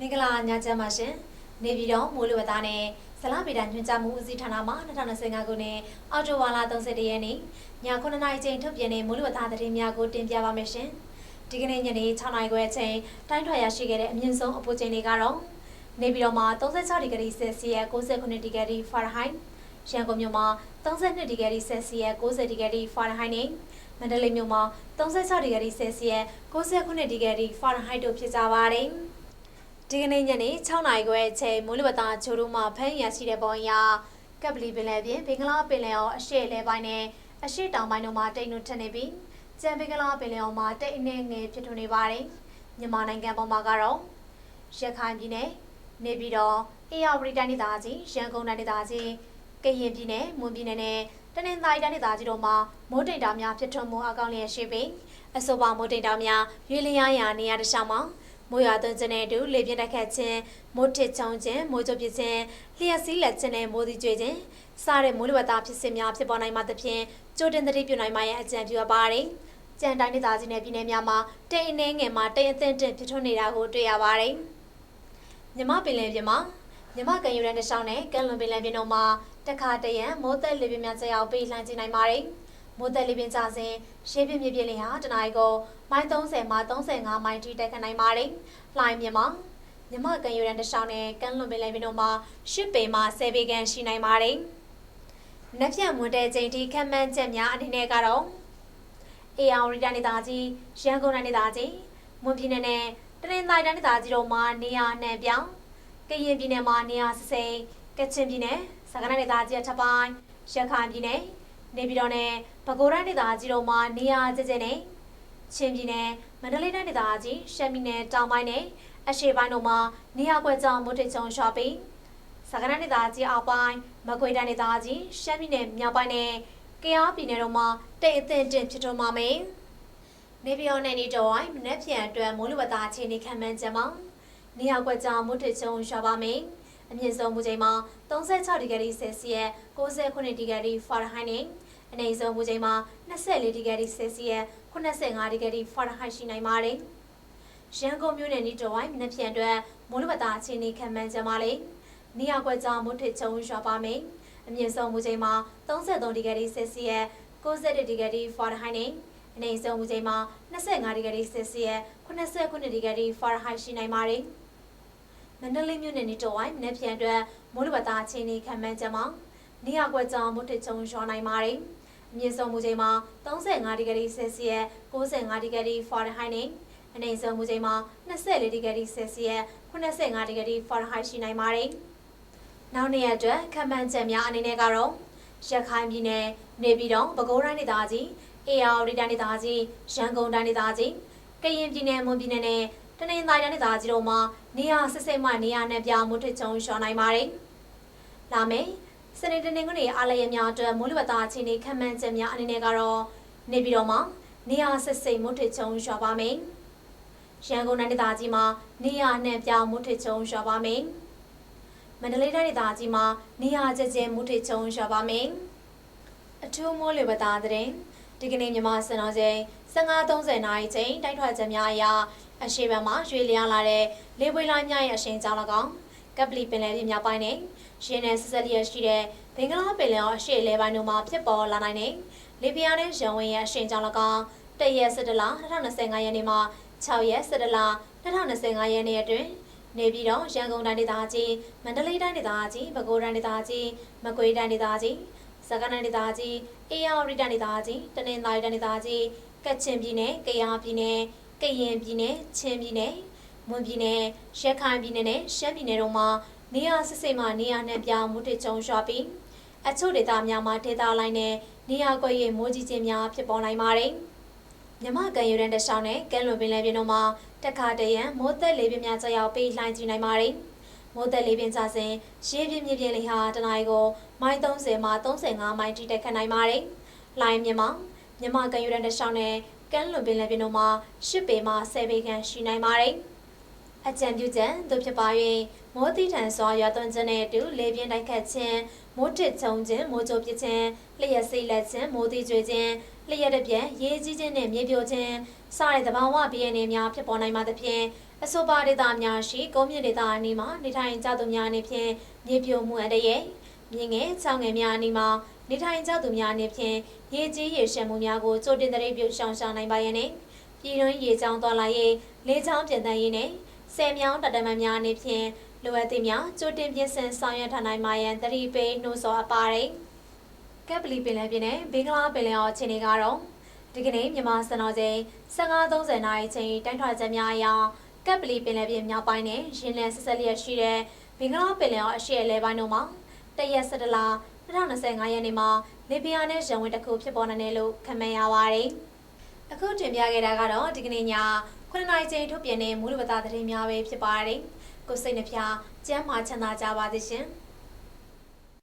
မင်္ဂလာညချမ်းပါရှင်နေပြည်တော်မိုးလေဝသနဲ့ဇလဗေဒညွှန်ကြားမှုဦးစီးဌာနမှ2025ခုနှစ်အောက်တိုဘာလ31ရက်နေ့ည9:00နာရီချိန်ထုတ်ပြန်တဲ့မိုးလေဝသသတင်းများကိုတင်ပြပါမယ်ရှင်ဒီကနေ့ညနေ6:00နာရီခွဲအချိန်တိုင်းထွာရရှိခဲ့တဲ့အမြင့်ဆုံးအပူချိန်တွေကတော့နေပြည်တော်မှာ36ဒီဂရီဆယ်စီယပ်69ဒီဂရီဖာရင်ဟိုက်ရန်ကုန်မြို့မှာ32ဒီဂရီဆယ်စီယပ်90ဒီဂရီဖာရင်ဟိုက်နဲ့မန္တလေးမြို့မှာ36ဒီဂရီဆယ်စီယပ်69ဒီဂရီဖာရင်ဟိုက်တို့ဖြစ်ကြပါတယ် ဒီကနေ့ညနေ6နာရီခွဲအချိန်မိုးလေဝသချိုးတို့မှဖမ်းရရှိတဲ့ပုံအရကပ်ပလီပင်လယ်ပြင်ဘင်္ဂလားပင်လယ်အော်အရှေ့လေပိုင်းနဲ့အရှေ့တောင်ပိုင်းတို့မှာတိတ်နုထက်နေပြီးကြံဘင်္ဂလားပင်လယ်အော်မှာတိတ်အနေငယ်ဖြစ်ထွန်းနေပါတယ်မြန်မာနိုင်ငံပေါ်မှာကတော့ရခိုင်ပြည်နယ်နေပြည်တော်အေရဝတီတိုင်းဒေသကြီးရန်ကုန်တိုင်းဒေသကြီးကရင်ပြည်နယ်မွန်ပြည်နယ်နဲ့တနင်္သာရီတိုင်းဒေသကြီးတို့မှာမိုးတိမ်တောင်များဖြစ်ထွန်းမှုအကောင့်လျက်ရှိပြီးအဆိုပါမိုးတိမ်တောင်များရွေလျားရာနေရာတစ်လျှောက်မှာ မိုးရွာသွန်းခြင်းနဲ့အတူလေပြင်းတိုက်ခတ်ခြင်းမိုးထစ်ချောင်းခြင်းမိုးကြိုးပစ်ခြင်းလျှက်စီးလက်ခြင်းနဲ့မိုးသီးကျွေခြင်းစတဲ့မိုးလေဝသဖြစ်စဉ်များဖြစ်ပေါ်နိုင်မှသဖြင့်ကြိုတင်သတိပြုနိုင်မှရဲ့အကြံပြုအပ်ပါတယ်။ကြံတိုင်းဒေသကြီးနဲ့ပြည်နယ်များမှာတိမ်အနေငယ်မှာတိမ်အသင့်တင်ဖြစ်ထွန်းနေတာကိုတွေ့ရပါတယ်။မြမပင်လယ်ပြင်မှာမြမကန်ယူရန်တစ်ချောင်းနဲ့ကန်လွန်ပင်လယ်ပြင်တို့မှာတခါတရံမိုးသက်လေပြင်းများကျရောက်ပြီးလှမ်းကျင်နိုင်ပါတယ်။ မိုးသက်လေပြင်းကျစဉ်ရှေးပြင်းပြင်းပြင်းလေးဟာတနအီကိုမိုင်30မှ35မိုင်ထိတက်ခတ်နိုင်ပါတယ်။လှိုင်းမြမှာမြမကန်ယူရန်တစ်ချောင်းနဲ့ကန်လွန်ပင်လယ်ပြင်တို့မှာ10ပေမှ10ပေခန့်ရှိနိုင်ပါတယ်။နက်ဖြန့်မွန်တဲ့ချိန်ထိခံမှန်းချက်များအနေနဲ့ကတော့အေအောင်ရီတိုင်းဒေသကြီးရန်ကုန်တိုင်းဒေသကြီးမွန်ပြည်နယ်နဲ့တနင်္သာရီတိုင်းဒေသကြီးတို့မှာနေရာနှံပြောင်းကရင်ပြည်နယ်မှာနေရာစစိန်ကချင်ပြည်နယ်စကိုင်းတိုင်းဒေသကြီးအထက်ပိုင်းရခိုင်ပြည်နယ် နေပြည်တော်နဲ့ပဲခူးတိုင်းဒေသကြီးတို့မှာနေရာကျကျနဲ့ချင်းပြည်နယ်မန္တလေးတိုင်းဒေသကြီးရှမ်းပြည်နယ်တောင်ပိုင်းနဲ့အရှေ့ပိုင်းတို့မှာနေရာကွက်ကြောင်မုတ်ထချုံရှော့ပင်းစကိုင်းတိုင်းဒေသကြီးအောက်ပိုင်းမကွေးတိုင်းဒေသကြီးရှမ်းပြည်နယ်မြောက်ပိုင်းနဲ့ကယားပြည်နယ်တို့မှာတိတ်အထင်တင်ဖြစ်ထွန်းပါမယ်။နေပြည်တော်နဲ့နေတော်ဝိုင်းမနက်ဖြန်အတွက်မိုးလေဝသအခြေအနေခံမှန်းချက်မှာနေရာကွက်ကြောင်မုတ်ထချုံရှော့ပါမယ်။ အမြင့်ဆုံးမူချိန်မှာ36ဒီဂရီဆယ်စီယပ်69ဒီဂရီဖာရင်ဟိုက်နဲ့အနည်းဆုံးမူချိန်မှာ24ဒီဂရီဆယ်စီယပ်85ဒီဂရီဖာရင်ဟိုက်ရှိနိုင်ပါတယ်။ရန်ကုန်မြို့နယ်နီတော်ဝိုင်းမနက်ဖြန်အတွက်မိုးလေဝသအခြေအနေခံမှန်းချက်မှာလေနေရာကွက်ကြောင်မုတ်ထချုံရွာပါမယ်။အမြင့်ဆုံးမူချိန်မှာ33ဒီဂရီဆယ်စီယပ်90ဒီဂရီဖာရင်ဟိုက်နဲ့အနည်းဆုံးမူချိန်မှာ25ဒီဂရီဆယ်စီယပ်89ဒီဂရီဖာရင်ဟိုက်ရှိနိုင်ပါတယ်။ မန္တလေးမြို့နယ်နီတော်ဝိုင်းမနက်ဖြန်အတွက်မိုးလေဝသအခြေအနေခံမှန်းချက်မှာနေရာကွက်ကြောင်မုတ်ထချုံရွာနိုင်ပါတယ်။အမြင့်ဆုံးမူချိန်မှာ35ဒီဂရီဆယ်စီယပ်95ဒီဂရီဖာရင်ဟိုက်နဲ့အနည်းဆုံးမူချိန်မှာ24ဒီဂရီဆယ်စီယပ်85ဒီဂရီဖာရင်ဟိုက်ရှိနိုင်ပါတယ်။နောက်နေ့ရက်အတွက်ခံမှန်းချက်များအနေနဲ့ကတော့ရခိုင်ပြည်နယ်နေပြည်တော်ပဲခူးတိုင်းဒေသကြီးအေရဝတီတိုင်းဒေသကြီးရန်ကုန်တိုင်းဒေသကြီးကရင်ပြည်နယ်မွန်ပြည်နယ်နဲ့ တနင်္သာရီတိုင်းဒေသကြီးတို့မှာနေရာစစ်စိတ်မှနေရာနဲ့ပြောင်းမှုထချုံရှောင်းနိုင်ပါတယ်။လာမယ့်စနေတနင်္ဂနွေအားလျက်များအတွက်မိုးလေဝသအခြေအနေခံမှန်းချက်များအနေနဲ့ကတော့နေပြည်တော်မှာနေရာစစ်စိတ်မှုထချုံရှောင်းပါမယ်။ရန်ကုန်တိုင်းဒေသကြီးမှာနေရာနဲ့ပြောင်းမှုထချုံရှောင်းပါမယ်။မန္တလေးတိုင်းဒေသကြီးမှာနေရာကျကျမှုထချုံရှောင်းပါမယ်။အထူးမိုးလေဝသသတင်းဒီကနေ့မြန်မာစံတော်ချိန်15:30နာရီချိန်တိုက်ထွက်ချက်များအရ အရှိဘံမှာရွေလျားလာတဲ့လေပွေလိုင်းများရဲ့အရှိန်ကြောင့်၎င်းကပလီပင်လယ်ပြင်မြောက်ပိုင်းနဲ့ရင်းနဲ့ဆက်ဆက်လျက်ရှိတဲ့ဘင်္ဂလားပင်လယ်အော်အရှေ့အလဲပိုင်းတို့မှာဖြစ်ပေါ်လာနိုင်တဲ့လေပြင်းနဲ့ရန်ဝင်ရဲ့အရှိန်ကြောင့်၎င်းတရက်17လ2025ရက်နေ့မှ6ရက်17လ2025ရက်နေ့အတွင်းနေပြည်တော်ရန်ကုန်တိုင်းဒေသကြီးမန္တလေးတိုင်းဒေသကြီးပဲခူးတိုင်းဒေသကြီးမကွေးတိုင်းဒေသကြီးစကိုင်းတိုင်းဒေသကြီးအေရဝတီတိုင်းဒေသကြီးတနင်္သာရီတိုင်းဒေသကြီးကချင်ပြည်နယ်၊ကယားပြည်နယ်၊ ကရင်ပြည်နယ်၊ချင်းပြည်နယ်၊မွန်ပြည်နယ်၊ရခိုင်ပြည်နယ်နဲ့ရှမ်းပြည်နယ်တို့မှာနေရာစစ်စစ်မှနေရာနဲ့ပြောင်းမှုတကြုံရွာပြီးအချို့ဒေသများမှာဒေသလိုက်နဲ့နေရာကွက်ရမိုးကြီးခြင်းများဖြစ်ပေါ်နိုင်ပါတယ်။မြမကန်ယူရန်တရှောင်းနဲ့ကဲလွန်ပင်လယ်ပြင်တို့မှာတက်ခါတရံမိုးသက်လေပြင်းများကြောက်ရောက်ပြီးလှိုင်းကြည့်နိုင်ပါတယ်။မိုးသက်လေပြင်းကျစဉ်ရေပြင်းမြပြင်းလေးဟာတနအီကိုမိုင်30မှ35မိုင်ထိတက်ခတ်နိုင်ပါတယ်။လှိုင်းမြမမြမကန်ယူရန်တရှောင်းနဲ့ ကမ်းလွန်ပင်လယ်ပြင်တို့မှာ10ပေမှ10ပေခန့်ရှိနိုင်ပါတယ်။အကြံပြုချက်သို့ဖြစ်ပါ၍မိုးတိထန်စွာရွာသွန်းခြင်းနဲ့အတူလေပြင်းတိုက်ခတ်ခြင်းမိုးတစ်ချုံခြင်းမိုးကြိုပစ်ခြင်းလျှက်စိတ်လက်ခြင်းမိုးတိကျွေခြင်းလျှက်တစ်ပြက်ရေးကြီးခြင်းနဲ့မြေပြိုခြင်းစတဲ့သဘာဝဘေးအန္တရာယ်များဖြစ်ပေါ်နိုင်မှသဖြင့်အအဆိုပါဒေသများရှိကုန်းမြင့်ဒေသအနီးမှာနေထိုင်ကြသူများအနေဖြင့်မြေပြိုမှုအန္တရာယ် မြင့်ငယ်ချောင်းငယ်များအနီးမှာနေထိုင်ကြသူများအနေဖြင့်ရေကြီးရေရှမ်းမှုများကိုကြိုတင်သတိပြုရှောင်ရှားနိုင်ပါရန်နှင့်ပြည်တွင်းရေချောင်းသွားလာရေးလေချောင်းပြင်သန်းရေးနှင့်ဆယ်မြောင်းတတမန်များအနေဖြင့်လိုအပ်သည့်များကြိုတင်ပြင်ဆင်ဆောင်ရွက်ထားနိုင်ပါရန်သတိပေးနှိုးဆော်အပ်ပါတယ်ကပ်ပလီပင်လယ်ပြင်နဲ့ဘင်္ဂလားပင်လယ်အော်အခြေအနေကတော့ဒီကနေ့မြန်မာစံတော်ချိန်15:30နာရီချိန်တိုင်းထွာချက်များအရကပ်ပလီပင်လယ်ပြင်မြောက်ပိုင်းနဲ့ရင်းလယ်ဆက်ဆက်လျက်ရှိတဲ့ဘင်္ဂလားပင်လယ်အော်အရှေ့အလယ်ပိုင်းတို့မှာ တရက်17လ2025ရက်နေ့မှာလေပြင်းနဲ့ရန်ဝင်တစ်ခုဖြစ်ပေါ်နေတယ်လို့ခန့်မှန်းရပါတယ်။အခုတင်ပြခဲ့တာကတော့ဒီကနေ့ည9နာရီချိန်ထုတ်ပြန်တဲ့မူလဝတ္တသတင်းများပဲဖြစ်ပါတယ်။ကိုစိတ်နှပြကျမ်းမာချမ်းသာကြပါသည်ရှင်။